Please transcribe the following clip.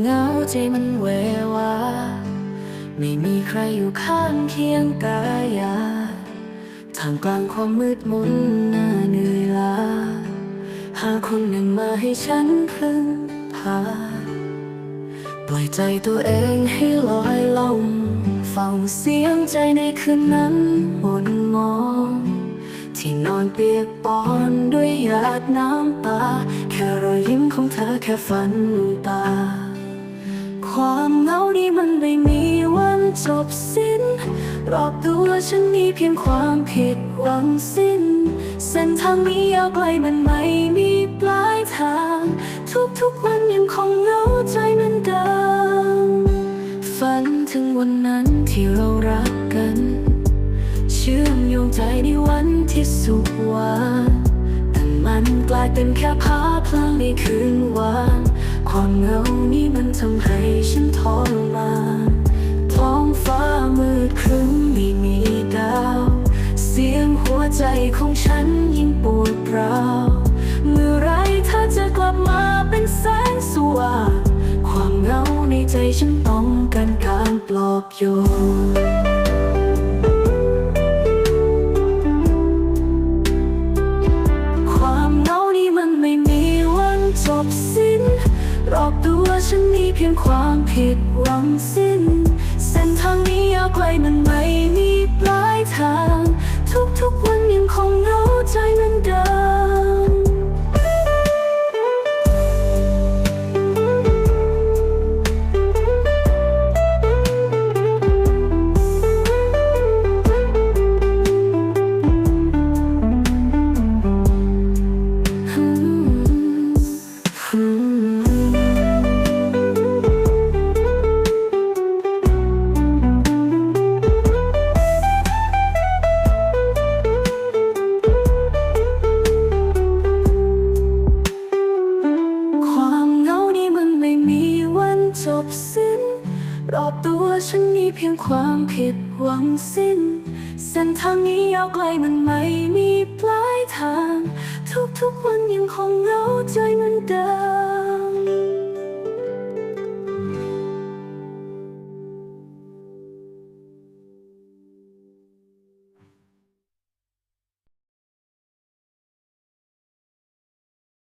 เงียบเหงาใจมันเววา ไม่มีใครอยู่ข้างเคียงกายาทามกลางความมืดมนน่าเหนื่อยล้าหาคนหนึ่งมาให้ฉันพึ่งพา ปล่อยใจตัวเองให้ลอยลงฟังเสียงใจในคืนนั้นหม่นมอง ที่นอนเปียกปอนด้วยหยาดน้ำตา แค่รอยยิ้มของเธอแค่ฝันตา ความเหงานี้มันไม่มีวันจบสิ้น รอบตัวฉันมีเพียงความผิดหวังสิ้น เส้นทางนี้ยาวไกลมันไม่มีปลายทาง ทุกๆวันยังคงเหงาใจเหมือนเดิมฝันถึงวันนั้นที่เรารักกัน เชื่อมโยงใจในวันที่สุขหวานแต่มันกลายเป็นแค่ภาพพลางในคืนวาน ความเหงานี้มันทำให้ฉันทรมานท้องฟ้ามืดครึ้มไม่มีดาว เสียงหัวใจของฉันยิ่งปวดร้าวเมื่อไรเธอจะกลับมาเป็นแสงสว่างความเหงาในใจฉันต้องการการปลอบโยน ฉันมีเพียงความผิดหวังสิ้น เส้นทางนี้ยาวไกลมันไม่มีปลายทาง ทุกๆวันยังคง จบสิ้น รอบตัวฉันมีเพียงความผิดหวังสิ้น เส้นทางนี้ยาวไกลมันไม่มีปลายทาง ทุกๆวันยังคงเหงาใจเหมือนเดิม